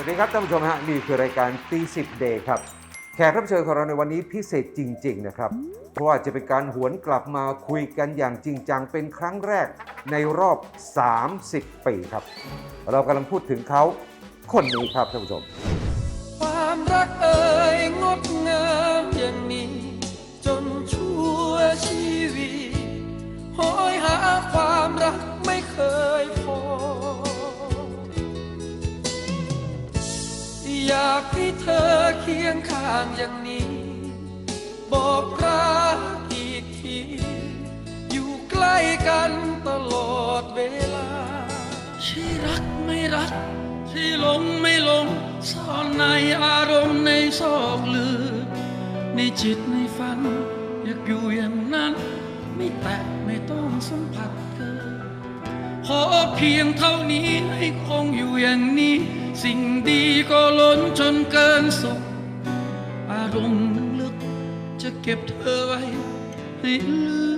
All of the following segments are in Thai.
สวัสดีครับท่านผู้ชมฮะนี่คือรายการตีสิบเดย์ครับ แขกรับเชิญของเราในวันนี้พิเศษจริง ๆ นะครับ เพราะว่าจะเป็นการหวนกลับมาคุยกันอย่างจริงจังเป็นครั้งแรกในรอบ 30 ปีครับ เรากำลังพูดถึงเขาคนนี้ครับท่านผู้ชม ความรักเอ่ยงดงามอย่างนี้ จนชั่วชีวิตหอยหาความรักไม่เคย ให้เธอเคียงข้างอย่างนี้ บอกรักอีกที อยู่ใกล้กันตลอดเวลาใช่รักไม่รักใช่หลงไม่หลงซ่อนในอารมณ์ในซอกลึกในจิตในฝัน อยากอยู่อย่างนั้น ไม่แตะไม่ต้องสัมผัสเธอขอเพียงเท่านี้ให้คงอยู่อย่างนี้ สิ่งดีก็ล้นจนเกินสุข อารมณ์ลึกจะเก็บเธอไว้ให้ลืม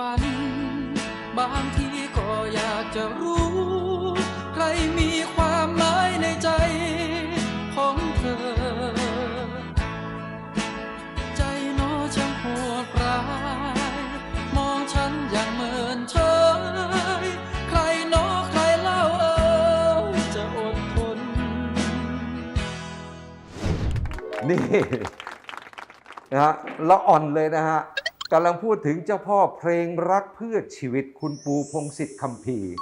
ฝัน บางทีก็อยากจะรู้ ใครมีความหมายในใจของเธอ ใจน้อช่างโหดร้าย มองฉันอย่างเหมือนเฉยใครน้อใครเล่าเอ่ยจะอดทน นี่นะฮะละอ่อนเลยนะฮะ กำลังพูดถึงเจ้าพ่อเพลงรักเพื่อชีวิตคุณปูพงศิษฐ์คำพีร์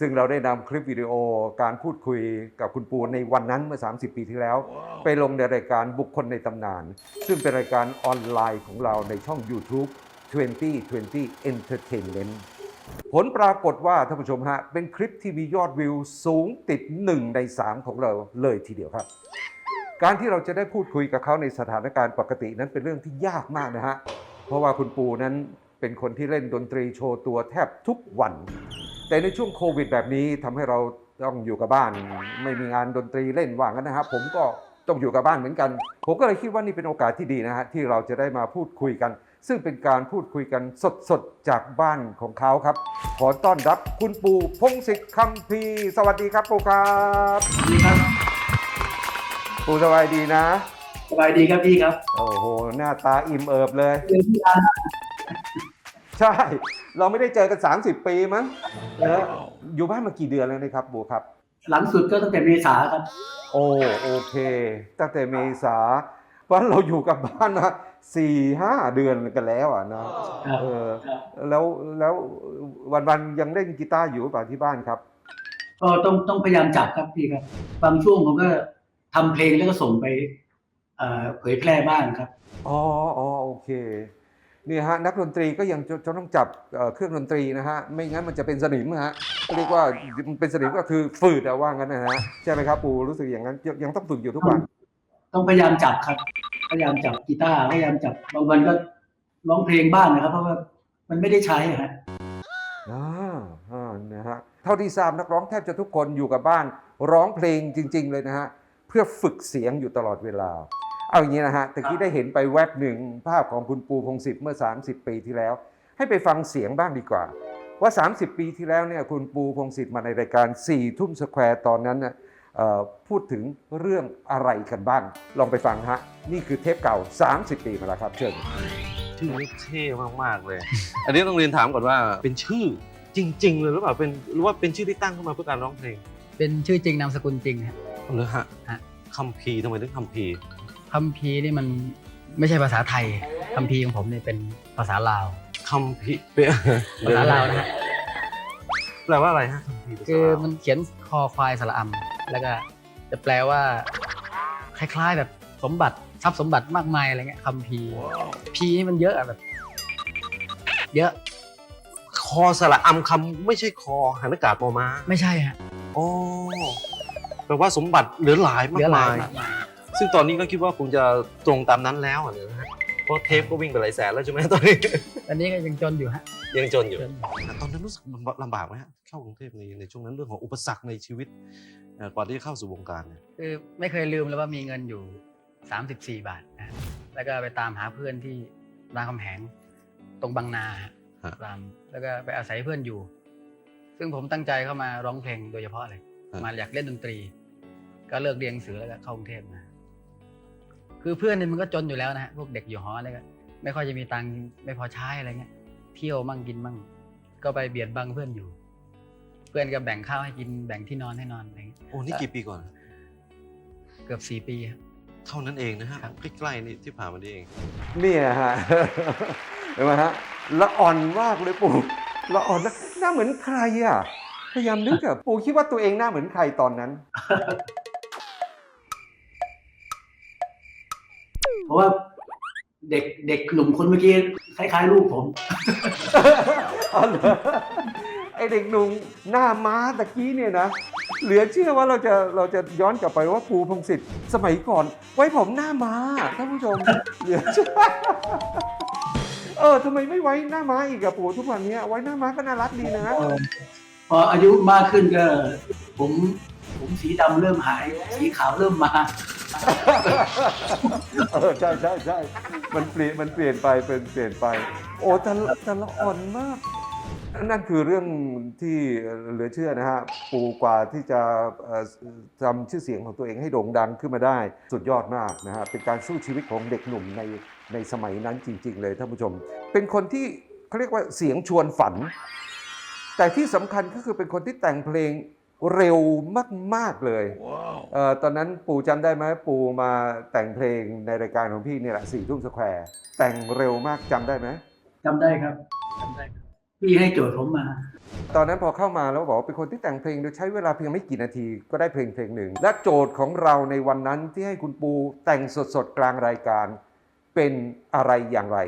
ซึ่งเราได้นำคลิปวิดีโอการพูดคุยกับคุณปูในวันนั้นเมื่อ 30 ปีที่แล้ว ไปลงในรายการบุคคลในตำนาน ซึ่งเป็นรายการออนไลน์ของเราในช่อง YouTube 2020 Entertainment ผลปรากฏว่าท่านผู้ชมฮะ เป็นคลิปที่มียอดวิวสูงติด 1 ใน 3 ของเราเลยทีเดียวครับ การที่เราจะได้พูดคุยกับเขาในสถานการณ์ปกตินั้นเป็นเรื่องที่ยากมากนะฮะ เพราะว่าคุณปูนั้นเป็นคนที่เล่นดนตรีโชว์ตัวแทบทุกวัน แต่ในช่วงโควิดแบบนี้ทำให้เราต้องอยู่กับบ้าน ไม่มีงานดนตรีเล่นว่างั้นนะครับผมก็ต้องอยู่กับบ้านเหมือนกัน ผมก็เลยคิดว่านี่เป็นโอกาสที่ดีนะฮะที่เราจะได้มาพูดคุยกัน ซึ่งเป็นการพูดคุยกันสดๆ จากบ้านของเขาครับ ขอต้อนรับคุณปูพงศิษฐ์คำพีร์สวัสดีครับปูครับ ดีครับ ปูสบายดีนะ สบายดีครับพี่ครับ โอ้โห หน้าตาอิ่มเอิบเลยเรียนที่ร้านใช่ เราไม่ได้เจอกัน 30 ปีมั้งนะฮะอยู่บ้านมากี่เดือนแล้วนะครับบูครับ หลังสุดก็ตั้งแต่เมษาครับ โอ้โอเค ตั้งแต่เมษาเพราะเราอยู่กับบ้านมาสี่ห้าเดือนกันแล้วอะนะครับเออครับแล้วแล้ววันๆยังเล่นกีตาร์อยู่หรือเปล่าที่บ้านครับ ก็ต้องต้องพยายามจับครับพี่ครับ บางช่วงผมก็ทำเพลงแล้วก็ส่งไป เอ่อเผยแพร่บ้างครับ อ๋ออ๋อโอเคนี่ฮะนักดนตรีก็ยังจะจะต้องจับเอ่อเครื่องดนตรีนะฮะไม่งั้นมันจะเป็นสนิมฮะเรียกว่ามันเป็นสนิมก็คือฝืดอะว่างั้นนะฮะใช่ไหมครับปูรู้สึกอย่างนั้นยังยังต้องฝึกอยู่ทุกวัน ต้องพยายามจับครับ พยายามจับกีตาร์พยายามจับบางวันก็ร้องเพลงบ้างนะครับ เพราะว่ามันไม่ได้ใช้อะฮะ อ่าอ่านะฮะเท่าที่ทราบนักร้องแทบจะทุกคนอยู่กับบ้าน ร้องเพลงจริง ๆ เลยนะฮะ เพื่อฝึกเสียงอยู่ตลอดเวลา เอาอย่างนี้นะฮะตะกี้ได้เห็นไปแวบหนึ่งภาพของคุณปูพงศิษฐ์เมื่อ 30 ปีที่แล้ว ให้ไปฟังเสียงบ้างดีกว่า ว่า 30 ปีที่แล้วเนี่ยคุณปูพงศิษฐ์มาในรายการ4ทุ่มสแควร์ตอนนั้นน่ะเอ่อพูดถึงเรื่องอะไรกันบ้าง ลองไปฟังฮะ นี่คือเทปเก่า 30 ปีมาแล้วครับเชิญชื่อนี่เท่มากๆเลย อันนี้ต้องเรียนถามก่อนว่าเป็นชื่อจริง ๆ เลยหรือเปล่าเป็นหรือว่าเป็นชื่อที่ตั้งขึ้นมาเพื่อการร้องเพลงเป็นชื่อจริงนามสกุลจริงฮะหรือฮะฮะคัมภีร์ทำไมถึงคัมภีร์ คัมภีร์นี่มันไม่ใช่ภาษาไทยคัมภีร์ของผมเนี่ยเป็นภาษาลาวคัมภีร์เป็นภาษาลาวนะฮะแปลว่าอะไรฮะคัมภีร์ภาษาคือลาวมันเขียนคอควายสระอำแล้วก็จะแปลว่า คล้าย ๆ แบบสมบัติทรัพย์สมบัติมากมายอะไรเงี้ยคัมภีร์พีนี่มันเยอะอะแบบ เยอะคอสระอำคำไม่ใช่คอหันอากาศมอมาไม่ใช่ฮะ โอ้แปลว่าสมบัติเหลือหลายเหมาลืกอหลามายยมากมาย ซึ่งตอนนี้ก็คิดว่าคงจะตรงตามนั้นแล้วอะนะฮะเพราะเทปก็วิ่งไปหลายแสนแล้วใช่ไหมตอนนี้ อันนี้ก็ยังจนอยู่ฮะยังจนอยู่ จนอยู่ตอนนั้นรู้สึกลำบากไหมฮะเข้ากรุงเทพในในช่วงนั้นเรื่องของอุปสรรคในชีวิตเอ่อกว่าที่จะเข้าสู่วงการเนี่ยคือไม่เคยลืมเลยว่ามีเงินอยู่ 34 บาทนะแล้วก็ไปตามหาเพื่อนที่รามคำแหงตรงบางนาฮะตามแล้วก็ไปอาศัยเพื่อนอยู่ ซึ่งผมตั้งใจเข้ามาร้องเพลงโดยเฉพาะเลยมาอยากเล่นดนตรี ก็เลิกเรียนหนังสือแล้วก็เข้ากรุงเทพมา คือเพื่อนเนี่ยมันก็จนอยู่แล้วนะฮะพวกเด็กอยู่หออะไรก็ไม่ค่อยจะมีตังค์ไม่พอใช้อะไรเงี้ยเที่ยวมั่งกินมั่ง ก็ไปเบียดบังเพื่อนอยู่ เพื่อนก็แบ่งข้าวให้กินแบ่งที่นอนให้นอนอะไรเงี้ยโอ้นี่กี่ปีก่อน เกือบสี่ปีครับ เท่านั้นเองนะฮะครับ ใกล้ๆนี่ที่ผ่านมานี่เอง เนี่ยฮะ เห็นไหมฮะละอ่อนมากเลยปู่ละอ่อนนะหน้าเหมือนใครอะพยายามนึกอะปู่คิดว่าตัวเองหน้าเหมือนใครตอนนั้น ราะว่าเด็กเด็กหนุ่มคนเมื่อกี้คล้ายๆลูกผมอ๋อเหรอไอเด็กหนุ่มหน้าม้าตะกี้เนี่ยนะ เหลือเชื่อว่าเราจะเราจะย้อนกลับไปว่าปูพงศิษฐ์สมัยก่อน ไว้ผมหน้าม้าท่านผู้ชม เหลือเชื่อเออทำไมไม่ไว้หน้าม้าอีกอะปู่ทุกวันเนี้ยไว้หน้าม้าก็น่ารักดีนะ พออายุมากขึ้นก็ ผม ผมสีดำเริ่มหาย สีขาวเริ่มมา เออใช่ใช่ใช่มันเปลี่ยนมันเปลี่ยนไปเป็นเปลี่ยนไป โอ้แต่ละแต่ละอ่อนมาก นั่นคือเรื่องที่เหลือเชื่อนะฮะ ปูกว่าที่จะเอ่อทำชื่อเสียงของตัวเองให้โด่งดังขึ้นมาได้ สุดยอดมากนะฮะ เป็นการสู้ชีวิตของเด็กหนุ่มในในสมัยนั้นจริง ๆ เลยท่านผู้ชม เป็นคนที่เขาเรียกว่าเสียงชวนฝัน แต่ที่สำคัญก็คือเป็นคนที่แต่งเพลง เร็วมาก ๆ เลยเออตอนนั้นปู่จำได้ไหมปู่มาแต่งเพลงในรายการของพี่เนี่ยแหละสี่ทุ่มสแควร์แต่งเร็วมากจำได้ไหมจำได้ครับจำได้ครับพี่ให้โจทย์ผมมา ตอนนั้นพอเข้ามาแล้วบอกว่าเป็นคนที่แต่งเพลงโดยใช้เวลาเพียงไม่กี่นาทีก็ได้เพลงเพลงหนึ่ง และโจทย์ของเราในวันนั้นที่ให้คุณปูแต่งสดๆกลางรายการเป็นอะไรอย่างไร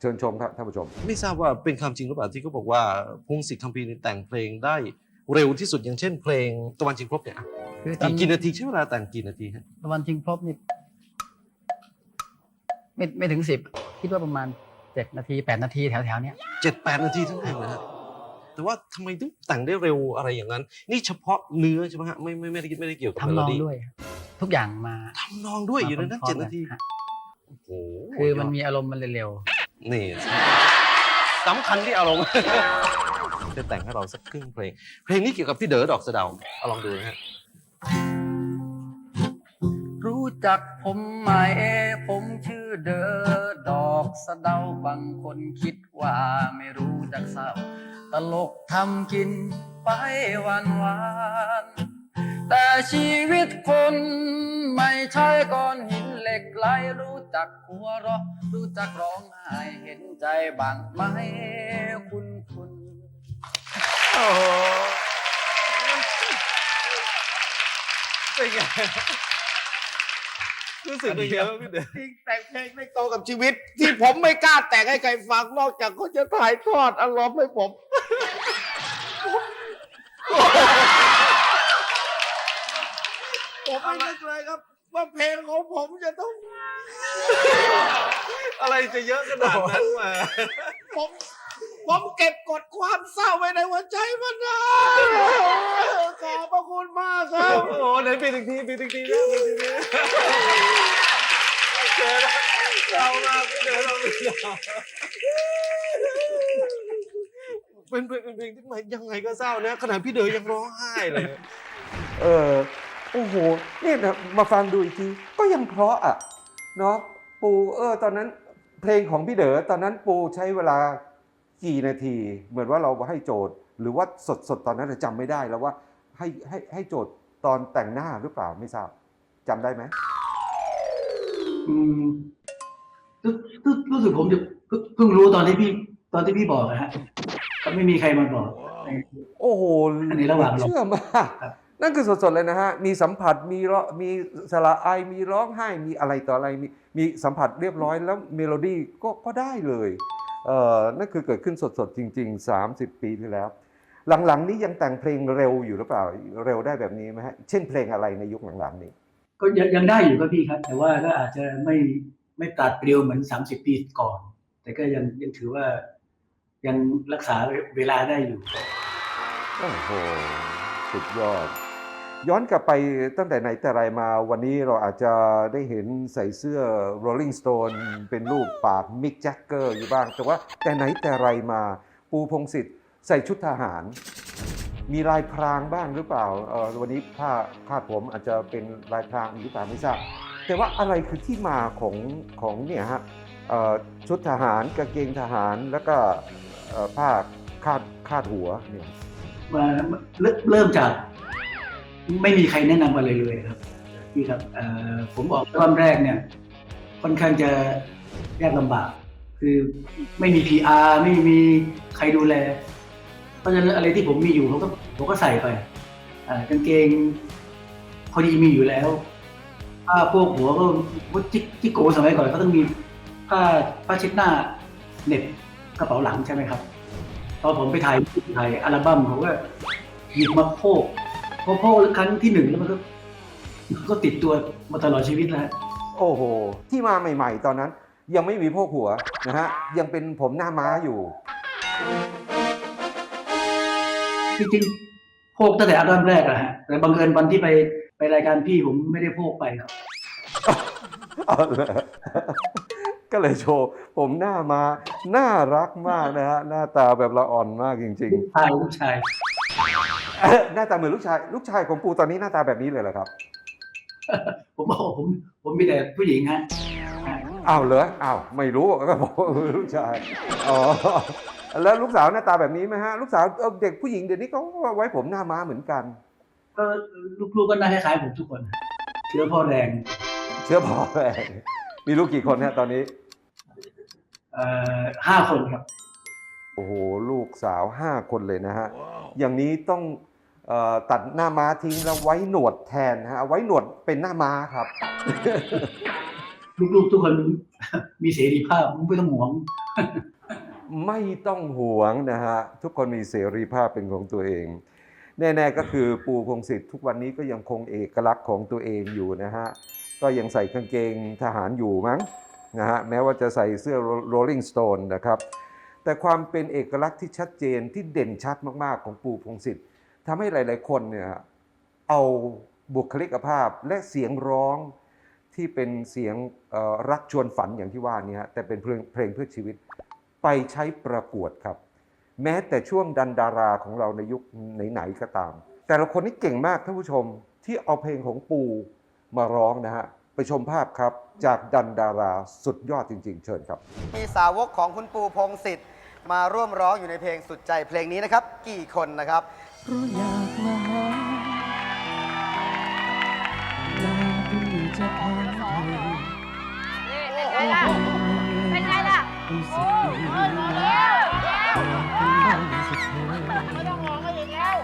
เชิญชมครับท่านผู้ชม ไม่ทราบว่าเป็นคำจริงหรือเปล่าที่เขาบอกว่าพงศิษฐ์คัมภีร์นี่แต่งเพลงได้ เร็วที่สุดอย่างเช่นเพลงตะวันชิงครบเนี่ยอะคือตอนกี่กี่นาทีใช้เวลาแต่งกี่นาทีฮะตะวันชิงพบนี่ไม่ไม่ถึงสิบคิดว่าประมาณเจ็ดนาทีแปดนาทีแถวๆเนี้ยเจ็ดแปดนาทีทั้งเพลงเลยฮะแต่ว่าทำไมถึงแต่งได้เร็วอะไรอย่างนั้น นี่เฉพาะเนื้อใช่ไหมฮะไม่ไม่ไม่ได้ไม่ได้เกี่ยวกับทำนองเมโลด้วยทุกอย่างมาทำนองด้วยอยู่ในนั้นพร้เจ็อดมๆนาทีกัฮะโอ้โห คือมันมีอารมณ์มันเร็วนี่สำคัญที่อารมณ์ จะแต่งให้เราสักครึ่งเพลง เพลงนี้เกี่ยวกับพี่เด๋อดอกสะเดาเอาลองดูนะฮะรู้จักผมไหมผมชื่อเดอดอกสะเดาบางคนคิดว่าไม่รู้จักเศร้า ตลกทำกินไปวันวันแต่ชีวิตคนไม่ใช่ก้อนหินเหล็กไหลรู้จักหัวเราะ รู้จักร้องไห้เห็นใจบางไหมคุณ เป็นไงรู้สึกเป็นไงบ้างพี่เด๋อ จริงแต่งเพลงไม่โตกับชีวิต ที่ผมไม่กล้าแต่งให้ใครฟังนอกจากเขาจะถ่ายทอดอารมณ์ให้ผม ผมไม่นึกเลยครับ ว่าเพลงของผมจะต้อง อะไรจะเยอะขนาดนั้นมา ผม ผมเก็บกดความเศร้าไว้ในหัวใจมานานขอบพระคุณมากครับ โอ้โหไหนปีหนึ่งทีปีหนึ่งทีนะปีหนึ่งทีเจอแล้วเรามากพี่เด๋อเราไม่เราเป็นเพลงเป็นเพลงที่มายังไงก็เศร้านะ ขนาดพี่เด๋อยังร้องไห้เลย เออโอ้โหเนี่ยนะมาฟังดูอีกทีก็ยังเพราะอะเนาะปูเออตอนนั้นเพลงของพี่เด๋อตอนนั้นปูใช้เวลา กี่นาที เหมือนว่าเราให้โจทย์ หรือว่าสดสดๆตอนนั้นเราจำไม่ได้แล้วว่าให้ให้ให้โจทย์ตอนแต่งหน้าหรือเปล่าไม่ทราบจำได้ไหมอืมรู้รู้รู้สึกผมจะเพิ่งเพิ่งรู้ตอนที่พี่ ตอนที่พี่บอกนะฮะก็ไม่มีใครมาบอก โอ้โหอันนี้ระหว่างเราเชื่อมากครับนั่นคือสดๆเลยนะฮะ มีสัมผัส มีร้องมีสระไอ มีร้องไห้ มีอะไรต่ออะไร มีมีสัมผัสเรียบร้อยแล้วเมโลดี้ก็ก็ได้เลยเอ่อ นั่นคือเกิดขึ้นสดๆจริง ๆ 30 ปีที่แล้ว หลังๆ นี้ยังแต่งเพลงเร็วอยู่หรือเปล่าเร็วได้แบบนี้ไหมฮะเช่นเพลงอะไรในยุคหลังๆนี้ ก็ยังยังได้อยู่ครับพี่ครับ แต่ว่าก็อาจจะไม่ไม่ตัดเปรียวเหมือนสามสิบปีก่อน แต่ก็ยังยังถือว่ายังรักษาเวลาได้อยู่โอ้โหสุดยอด ย้อนกลับไปตั้งแต่ไหนแต่ไรมาวันนี้เราอาจจะได้เห็นใส่เสื้อ Rolling Stone เป็นรูปปากมิกแจ็คเกอร์อยู่บ้าง แต่ว่าแต่ไหนแต่ไรมาปูพงศิษฐ์ใส่ชุดทหาร มีลายพรางบ้างหรือเปล่าเออวันนี้ผ้าคาดผมอาจจะเป็นลายพรางหรือเปล่าไม่ทราบแต่ว่าอะไรคือที่มาของของเนี่ยฮะชุดทหารกางเกงทหารแล้วก็ผ้าคาดคาดหัวเนี่ยมาเริ่มจาก ไม่มีใครแนะนำอะไรเลยครับพี่ครับผมออกรอบแรกเนี่ย ค่อนข้างจะยากลำบาก คือไม่มี PR ไม่มีใครดูแล เพราะฉะนั้นอะไรที่ผมมีอยู่ผมก็ผมก็ใส่ไปกางเกงพอดีมีอยู่แล้วผ้าพวกหัวก็ว่าจิกจิโกสมัยก่อนก็ต้องมีผ้าผ้าเช็ดหน้าเน็บกระเป๋าหลังใช่ไหมครับ ตอนผมไปถ่ายถ่ายอัลบั้มผมก็หยิบมาโพก พอโพกแล้วครั้งที่หนึ่งแล้วมันก็มันก็ติดตัวมาตลอดชีวิตแล้วโอ้โห ที่มาใหม่ ๆ ตอนนั้น ยังไม่มีพวกหัวนะฮะ ยังเป็นผมหน้าม้าอยู่ จริงๆโพกตั้งแต่อัลบั้มแรกอะฮะแต่บังเอิญวันที่ไปไปรายการพี่ผมไม่ได้โพกไปครับ เอาเลยก็เลยโชว์ผมหน้ามา น่ารักมากนะฮะ หน้าตาแบบละอ่อนมากจริงชายลูกชายๆเอ๊ะ หน้าตาเหมือนลูกชาย ลูกชายของปูตอนนี้หน้าตาแบบนี้เลยเหรอครับ ผมบอกผมผมมีแต่ผู้หญิงฮะอ้าวเหรออ้าวไม่รู้ก็บอกว่าลูกชายอ๋อแล้วลูกสาวหน้าตาแบบนี้ไหมฮะ ลูกสาวเอ่อเด็กผู้หญิงเดี๋ยวนี้เขาก็ไว้ผมหน้าม้าเหมือนกัน ก็ลูกๆก็น่าคล้ายๆผมทุกคนเชื้อพ่อแรงเชื่อพอเลยมีลูกกี่คนฮะตอนนี้ เอ่อห้าคนครับ โอ้โห ลูกสาวห้าคนเลยนะฮะ อย่างนี้ต้องเออตัดหน้าม้าทิ้งแล้วไว้หนวดแทนนะฮะเอาไว้หนวดเป็นหน้าม้าครับ ลูกๆทุกคนมีเสรีภาพไม่ต้องหวง ไม่ต้องห่วงนะฮะ ทุกคนมีเสรีภาพเป็นของตัวเอง แน่ๆก็คือปูพงศิษฐ์ทุกวันนี้ก็ยังคงเอกลักษณ์ของตัวเองอยู่นะฮะ ก็ยังใส่กางเกงทหารอยู่มั้งนะฮะแม้ว่าจะใส่เสื้อ Rolling Stone นะครับ แต่ความเป็นเอกลักษณ์ที่ชัดเจนที่เด่นชัดมาก ๆ ของปูพงศิษฐ์ทำให้หลาย ๆ คนเนี่ยเอาบุคลิกภาพและเสียงร้องที่เป็นเสียงรักชวนฝันอย่างที่ว่านี้ฮะแต่เป็นเพลงเพลงเพื่อชีวิต ไปใช้ประกวดครับ แม้แต่ช่วงดันดาราของเราในยุคไหน ๆ ก็ตาม แต่ละคนนี่เก่งมากท่านผู้ชมที่เอาเพลงของปูมาร้องนะฮะ ไปชมภาพครับ จากดันดาราสุดยอดจริง ๆ เชิญครับ มีสาวกของคุณปูพงศิษฐ์ มาร่วมร้องอยู่ในเพลงสุดใจเพลงนี้นะครับ กี่คนนะครับ เพราะอยากมาหาอยากที่จะพาเธอเป็นไงล่ะ เป็นไงล่ะ รู้สึกดีเออมาแล้วเป็นบ้างสักเธอไม่ต้องมองก็อีกแล้ว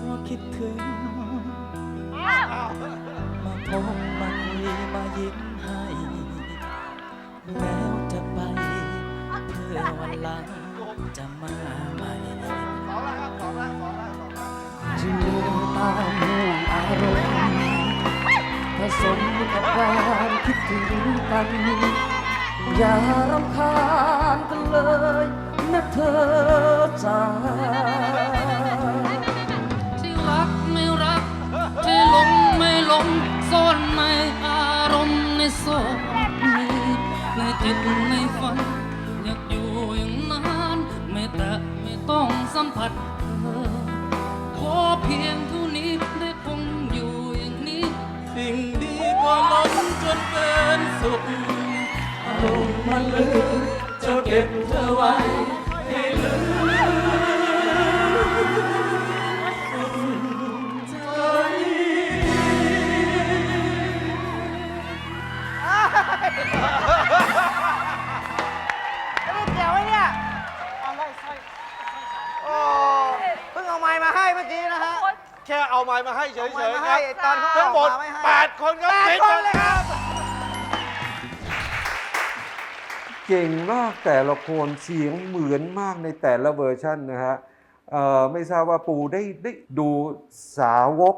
เพราะคิดถึง อ้าวมาพบมาคุยมายิ้มให้แล้วจะไปเพื่ อวันหลังจะมาใหม่จึงเชื่อตามห่วงอารมณ์ผสมกับความคิดถึงกัน อย่ารำคาญกันเลยนะเธอจ้าที่รักไม่รัก ที่หลงไม่หลงซ่อนในอารมณ์ในโซนนี้ในจิตในฝัน แต่ไม่ต้องสัมผัสเธอขอเพียงเท่านี้ได้คงอยู่อย่างนี้ สิ่งดีก็ล้นจนเกินสุขอารมณ์มันลือจะเก็บเธอไว้ ก่งมากแต่ละคนเสียงเหมือนมากในแต่ละเวอร์ชันนะฮะไม่ทราบว่าปูได้ได้ดูสาวก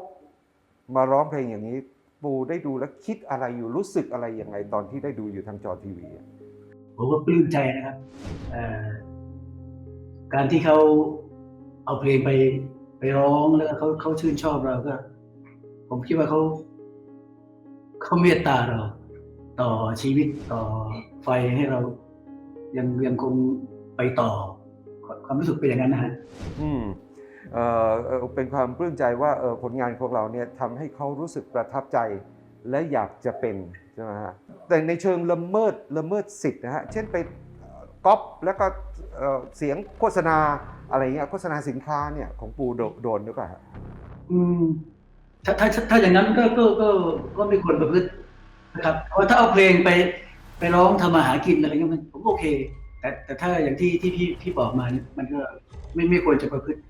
มาร้องเพลงอย่างนี้ ปูได้ดูแล้วคิดอะไรอยู่รู้สึกอะไรยังไงตอนที่ได้ดูอยู่ทางจอทีวีผมก็ปลื้มใจนะครับการที่เขาเอาเพลงไปไปร้องแล้วเขาเขาชื่นชอบเราก็ ผมคิดว่าเขาเขาเมตตาเรา ต่อชีวิตต่อไฟให้เรา ยังยังคงไปต่อ ความรู้สึกเป็นอย่างนั้นนะฮะอืมเอ่อเอ่อเป็นความปลื้มใจว่าเออผลงานของเราเนี่ยทำให้เขารู้สึกประทับใจและอยากจะเป็นใช่ไหมฮะแต่ในเชิงละเมิดละเมิดสิทธิ์นะฮะเช่นไปเอ่อก๊อปแล้วก็เอ่อเสียงโฆษณาอะไรเงี้ยโฆษณาสินค้าเนี่ยของปูโดโดนหรือเปล่าฮะอืมถ้าถ้าถ้าอย่างนั้นก็ก็ก็ก็ไม่ควรประพฤตินะครับเพราะถ้าเอาเพลงไป ไปร้องทำมาหากินอะไรเงี้ยมันผมโอเค แต่แต่ถ้าอย่างที่ที่พี่พี่บอกมาเนี่ยมันก็ไม่ไม่ควรจะประพฤติ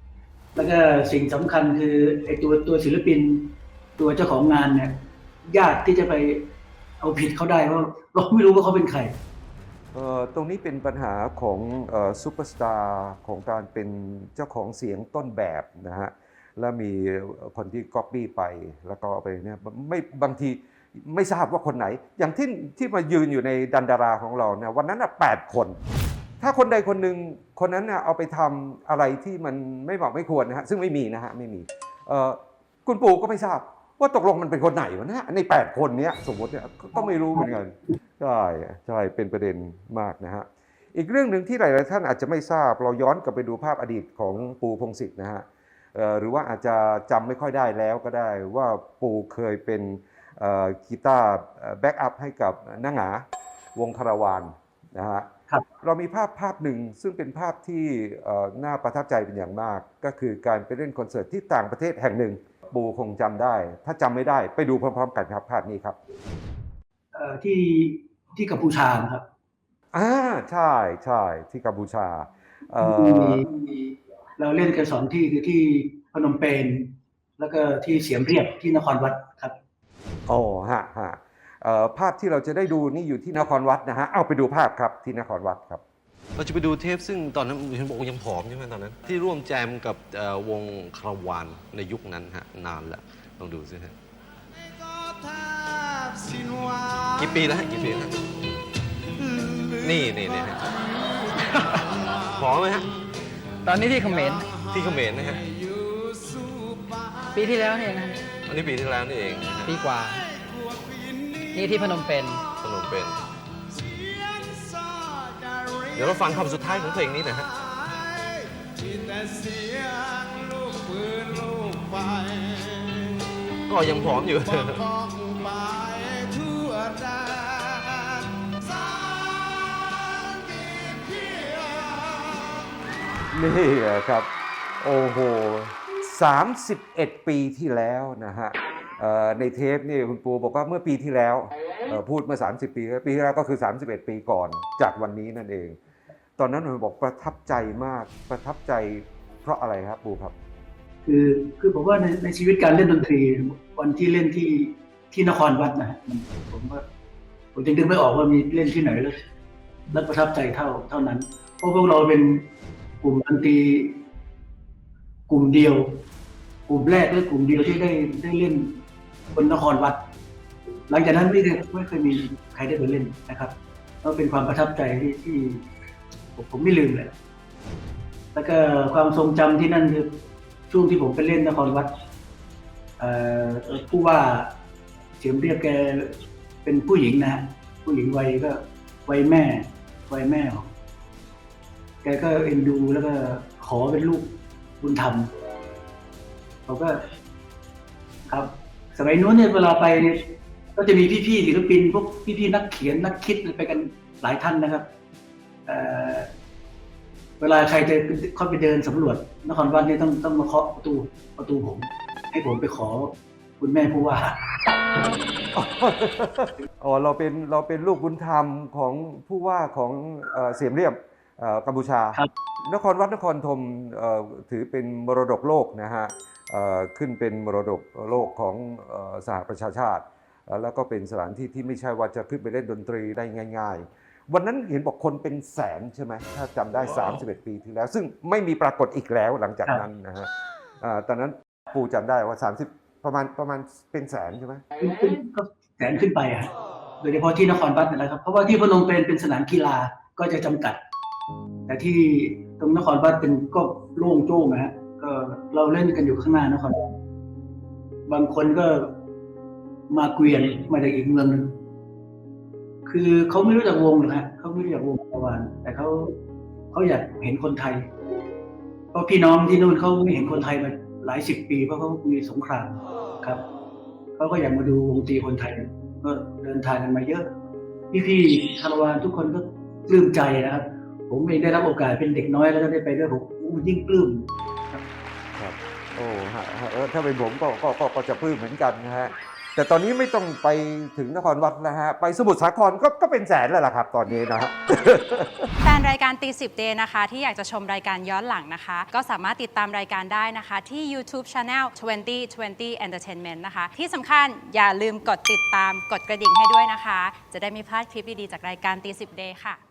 แล้วก็สิ่งสำคัญคือไอ้ตัวตัวศิลปิน ตัวเจ้าของงานเนี่ยยากที่จะไปเอาผิดเขาได้เพราะเราไม่รู้ว่าเขาเป็นใคร เอ่อตรงนี้เป็นปัญหาของซูเปอร์สตาร์ของการเป็นเจ้าของเสียงต้นแบบนะฮะ แล้วมีคนที่ก๊อปปี้ไป แล้วก็เอาไปเนี่ยไม่บางที ไม่ทราบว่าคนไหน อย่างที่ที่มายืนอยู่ในดันดาราของเราเนี่ยวันนั้นอะแปดคน ถ้าคนใดคนหนึ่งคนนั้นน่ะเอาไปทำอะไรที่มันไม่เหมาะไม่ควรนะฮะซึ่งไม่มีนะฮะไม่มีคุณปู่ก็ไม่ทราบ ว่าตกลงมันเป็นคนไหนวะนี่ยในแปดคนนี้สมมติเนี่ยก็ไม่รู้เหมือนกันใช่ใช่เป็นประเด็นมากนะฮะอีกเรื่องหนึ่งที่หลาย ๆ ท่านอาจจะไม่ทราบ เราย้อนกลับไปดูภาพอดีตของปู่พงศิษฐ์นะฮะหรือว่าอาจจะจำไม่ค่อยได้แล้วก็ได้ว่าปู่เคยเป็น กีตาร์แบ็กอัพให้กับนางหงาวงคาราวานนะฮะครับเรามีภาพภาพหนึ่งซึ่งเป็นภาพที่เอ่อน่าประทับใจเป็นอย่างมาก ก็คือการไปเล่นคอนเสิร์ตที่ต่างประเทศแห่งหนึ่ง ปูคงจำได้ ถ้าจำไม่ได้ไปดูพร้อมๆ กันครับภาพนี้ครับเอ่อที่ที่กัมพูชานะครับอ่าใช่ใช่ที่กัมพูชาเอ่อมีเราเล่นกันสองที่คือที่พนมเปญแล้วก็ที่เสียมเรียบที่นครวัดครับ โอ้ฮะฮะเอ่อภาพที่เราจะได้ดูนี่อยู่ที่นครวัดนะฮะเอาไปดูภาพครับที่นครวัดครับ เราจะไปดูเทปซึ่งตอนนั้นเห็นบอกว่ายังผอมใช่ไหมตอนนั้น ที่ร่วมแจมกับเอ่อวงคาราวานในยุคนั้นฮะนานแล้วลองดูสิฮะกี่ปีแล้วฮะกี่ปีแล้วฮะนี่นี่นี่ฮะผอมไหมฮะตอนนี้ที่เขมรที่เขมรนะฮะปีที่แล้วเนี่ยนะ อันนี้ปีที่แล้วนี่เองนะฮะปีกว่า นี่ที่พนมเปญขนมเป็น เดี๋ยวเราฟังคำสุดท้ายของเพลงนี้หนะฮะก็ยังผอมอยู่นี่ครับ โอ้โห 31 ปีที่แล้วนะฮะในเทปนี่คุณปูบอกว่าเมื่อปีที่แล้วพูดเมื่อ 30 ปีแล้วปีที่แล้วก็คือ 31 ปีก่อนจากวันนี้นั่นเอง ตอนนั้นผมบอกประทับใจมากประทับใจเพราะอะไรครับปูครับ คือคือผมว่าในในชีวิตการเล่นดนตรีวันที่เล่นที่ที่นครวัดนะผมว่าผมจึงนึกไม่ออกว่ามีเล่นที่ไหนแล้วแล้วประทับใจเท่าเท่านั้น เพราะพวกเราเป็นกลุ่มดนตรี กลุ่มเดียว กลุ่มแรกและกลุ่มเดียวที่ได้ได้เล่นบนนครวัด หลังจากนั้นไม่เคยไม่เคยมีใครได้ไปเล่นนะครับก็เป็นความประทับใจที่ที่ผมผมไม่ลืมเลย แล้วก็ความทรงจำที่นั่นคือช่วงที่ผมไปเล่นนครวัดผู้ว่าเสียมเรียกแกเป็นผู้หญิงนะฮะผู้หญิงวัยก็วัยแม่วัยแม่ของแกก็เอ็นดูแล้วก็ขอเป็นลูก บุญธรรมเขาก็ ครับ สมัยนู้นเนี่ยเวลาไปเนี่ยก็จะมีพี่ๆศิลปินพวกพี่ๆนักเขียนนักคิดไปกันหลายท่านนะครับเเวลาใครจะเข้าไปเดินสำรวจ นครวัดนี่ต้องต้องมาเคาะประตูประตูผม ให้ผมไปขอคุณแม่ผู้ว่าอ๋อเราเป็นเราเป็นลูกบุญธรรมของผู้ว่าของเอเสียมเรียบ กัมพูชาครับนครวัดนครธมเอ่อถือเป็นมรดกโลกนะฮะเอ่อขึ้นเป็นมรดกโลกของเอ่อสหประชาชาติเอ่อแล้วก็เป็นสถานที่ที่ไม่ใช่ว่าจะขึ้นไปเล่นดนตรีได้ง่าย ๆ วันนั้นเห็นบอกคนเป็นแสนใช่ไหมถ้าจำได้ 31 ปีที่แล้ว ซึ่งไม่มีปรากฏอีกแล้วหลังจากนั้นนะฮะอ่าตอนนั้นปูจำได้ว่า 30 ประมาณประมาณเป็นแสนใช่ไหมขึ้นขึ้นก็แสนขึ้นไปอะโดยเฉพาะที่นครวัดนนแหละครับเพราะว่าที่พนมเปญเป็นสนามกีฬาก็จะจำกัด แต่ที่ตรงนครวัดเป็นก็โล่งโจ้งนะฮะ ก็เราเล่นกันอยู่ข้างหน้านครวัดบางคนก็มาเกวียนมาจากอีกเมืองหนึงคือเขาไม่รู้จักวงหรอกฮะเขาไม่รู้จักวงตะวันแต่เขาเขาอยากเห็นคนไทย เพราะพี่น้องที่นู่นเขาไม่เห็นคนไทยมาหลายสิบปีเพราะเขามีสงครามครับเขาก็อยากมาดูวงดนตรีคนไทยก็เดินทางกันมาเยอะพี่ๆคาราวานทุกคนก็ปลื้มใจนะครับ ผมเองได้รับโอกาสเป็นเด็กน้อยแล้วก็ได้ไปด้วยผมอู้ยิ่งปลื้มครับโอ้ฮะฮะเออถ้าเป็นผมก็ก็ก็ก็จะปลื้มเหมือนกันนะฮะแต่ตอนนี้ไม่ต้องไปถึงนครวัดแล้วฮะไปสมุทรสาครก็ก็เป็นแสนแล้วล่ะครับ ตอนนี้นะฮะแฟนรายการตีสิบเดนะคะ ที่อยากจะชมรายการย้อนหลังนะคะ ก็สามารถติดตามรายการได้นะคะ ที่ YouTube Channel 2020 Entertainment นะคะ ที่สำคัญอย่าลืมกดติดตามกดกระดิ่งให้ด้วยนะคะ จะได้ไม่พลาดคลิปดีๆจากรายการตีสิบเดค่ะ